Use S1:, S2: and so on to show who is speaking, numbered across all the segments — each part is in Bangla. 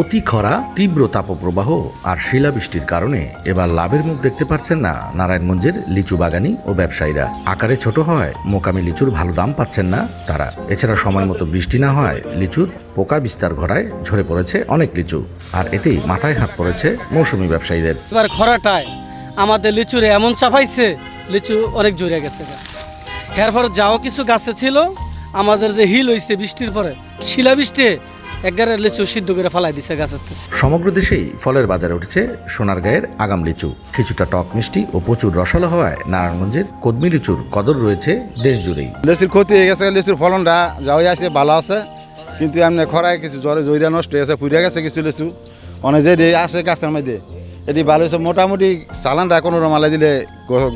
S1: অতি খরা, তীব্র তাপপ্রবাহ আর শিলাবৃষ্টির কারণে এবার লাভের মুখ দেখতে পারছেন না নারায়ণগঞ্জের লিচু বাগানি ও ব্যবসায়ীরা। আকারে ছোট হয়, মোকামি লিচুর ভালো দাম পাচ্ছেন না তারা। এছাড়া সময় মতো বৃষ্টি না হয়, লিচুর পোকা বিস্তার ঘরায় ঝরে পড়েছে অনেক লিচু। আর এতেই মাথায় হাত পড়েছে মৌসুমি ব্যবসায়ীদের।
S2: এবার খরাটায় আমাদের লিচুরে এমন চাপাইছে, লিচু অনেক জুড়ে গেছে। এরপর যাও কিছু গাছে ছিল, আমাদের যে হিল হয়েছে বৃষ্টির পরে শিলা একবারে লিচু সিদ্ধ করে ফালাই দিছে গাছের
S1: সমগ্র দেশেই ফলের বাজারে উঠেছে সোনারগাঁয়ের আগাম লিচু। কিছুটা টক মিষ্টি ও প্রচুর রসালো হওয়ায় নারায়ণগঞ্জের কদমি লিচুর কদর রয়েছে দেশ জুড়েই।
S3: লিচুর ক্ষতি হয়ে গেছে লিচুর ফলনটা যা হয়ে আছে ভালো আছে কিন্তু এমনি খরায় কিছু জ্বরে জৈরা নষ্ট হয়ে গেছে পুড়ে গেছে কিছু লিচু। অনেক যে আসে গাছের মধ্যে। এটি ভালো হয়েছে। মোটামুটি চালানটা কোনো রমালাই দিলে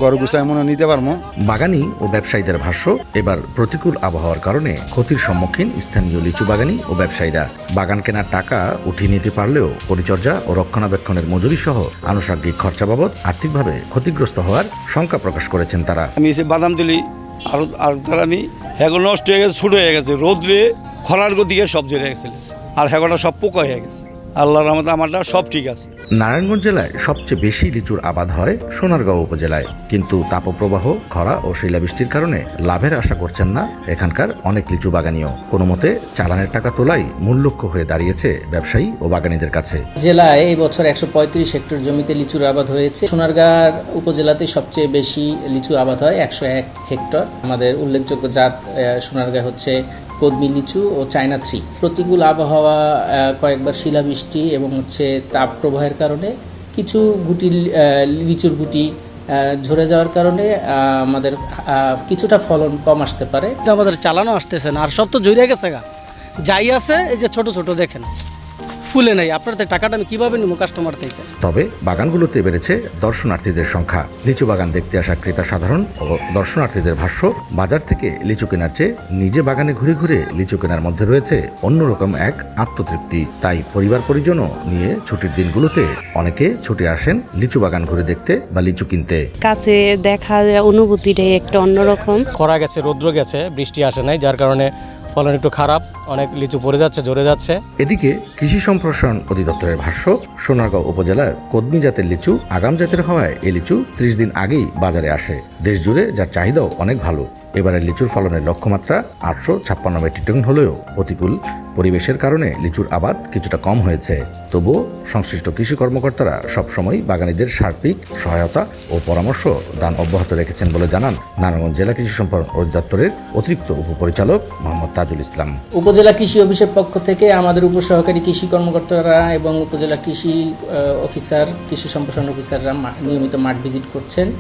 S3: গরু গুছাই মনে নিতে পারব।
S1: বাগানি ও ব্যবসায়ীদের ভাষ্য এবার প্রতিকূল আবহাওয়ার কারণে ক্ষতির সম্মুখীন স্থানীয় লিচু বাগানি ও ব্যবসায়ীরা। বাগান কেনার টাকা উঠিয়ে নিতে পারলেও পরিচর্যা ও রক্ষণাবেক্ষণের মজুরি সহ আনুষঙ্গিক খরচা বাবদ আর্থিকভাবে ক্ষতিগ্রস্ত হওয়ার শঙ্কা প্রকাশ করেছেন তারা।
S4: আমি এসে বাদাম তুলি আর আর তার আমি হেগুলো নষ্ট হয়ে গেছে ছোটো হয়ে গেছে রোদ্রে খরার গতিকে সব জেরে গেছে। আর হেগুলো সব পোকা হয়ে গেছে। আল্লাহর রহমতে আমারটা সব ঠিক আছে।
S1: নারায়ণগঞ্জ জেলায় সবচেয়ে বেশি লিচুর আবাদ হয় সোনারগাঁও উপজেলায়। কিন্তু তাপপ্রবাহ, খরা ও শিলাবৃষ্টির কারণে লাভের আশা করছেন না এখানকার অনেক লিচু বাগানিও। কোনো মতে চালানের টাকা তোলাই মূল লক্ষ্য হয়ে দাঁড়িয়েছে ব্যবসায়ী ও বাগানীদের কাছে।
S5: জেলায় এই বছর একশো পঁয়ত্রিশ হেক্টর জমিতে লিচুর আবাদ হয়েছে। সোনারগাঁর উপজেলাতে সবচেয়ে বেশি লিচু আবাদ হয় একশো এক হেক্টর। আমাদের উল্লেখযোগ্য জাত সোনারগাঁ হচ্ছে কদমি লিচু ও চায়না থ্রি। প্রতিকূল আবহাওয়া কয়েকবার শিলাবৃষ্টি এবং হচ্ছে তাপ প্রবাহের কারণে কিছু গুটি লিচুর গুটি ঝরে যাওয়ার কারণে আমাদের কিছুটা ফলন কম আসতে পারে।
S2: আমাদের চালানো আসতেছে না, আর সব তো জড়িয়ে গেছে গা। যাই আছে, এই যে ছোট ছোট দেখেন। ফুলে নাই। আপনার তো টাকাটা আমি কীভাবে নিবো কাস্টমার থেকে?
S1: তবে বাগানগুলোতে বেড়েছে দর্শনার্থীদের সংখ্যা। লিচু বাগান দেখতে আসা ক্রেতা সাধারণ ও দর্শনার্থীদের ভাষ্য বাজার থেকে লিচু কেনার চেয়ে নিজে বাগানে ঘুরে ঘুরে লিচু কেনার মধ্যে রয়েছে অন্যরকম এক আত্মতৃপ্তি। তাই পরিবার পরিজনও নিয়ে ছুটির দিনগুলোতে অনেকে ছুটে আসেন লিচু বাগান ঘুরে দেখতে বা লিচু কিনতে।
S6: কাছে দেখা যায় অনুভূতিটাই একটা অন্যরকম।
S7: খরা গেছে রৌদ্র গেছে বৃষ্টি আসে নাই যার কারণে ফলন একটু খারাপ, অনেক লিচু পড়ে যাচ্ছে, ঝরে যাচ্ছে।
S1: এদিকে কৃষি সম্প্রসারণ অধিদপ্তরের ভাষ্য, সোনারগাঁও উপজেলার কদমি জাতের লিচু আগাম জাতের হওয়ায় এই লিচু ত্রিশ দিন আগেই বাজারে আসে। দেশ জুড়ে যার চাহিদাও অনেক ভালো। এবারের লিচুর ফলনের লক্ষ্যমাত্রা আটশো ছাপ্পান্ন মেট্রিক টন হলেও প্রতিকূল পরিবেশের কারণে লিচুর আবাদ কিছুটা কম হয়েছে। তবুও সংশ্লিষ্ট কৃষি কর্মকর্তারা সবসময় বাগানীদের সার্বিক সহায়তা ও পরামর্শ দান অব্যাহত রেখেছেন বলে জানান নারায়ণগঞ্জ জেলা কৃষি সম্প্রসারণ অধিদপ্তরের অতিরিক্ত উপপরিচালক মোহাম্মদ তাজুল ইসলাম।
S5: উপজেলা কৃষি অফিসের পক্ষ থেকে আমাদের উপসহকারী কৃষি কর্মকর্তারা এবং উপজেলা কৃষি অফিসার, কৃষি সম্প্রসারণ অফিসাররা নিয়মিত মাঠ ভিজিট করছেন।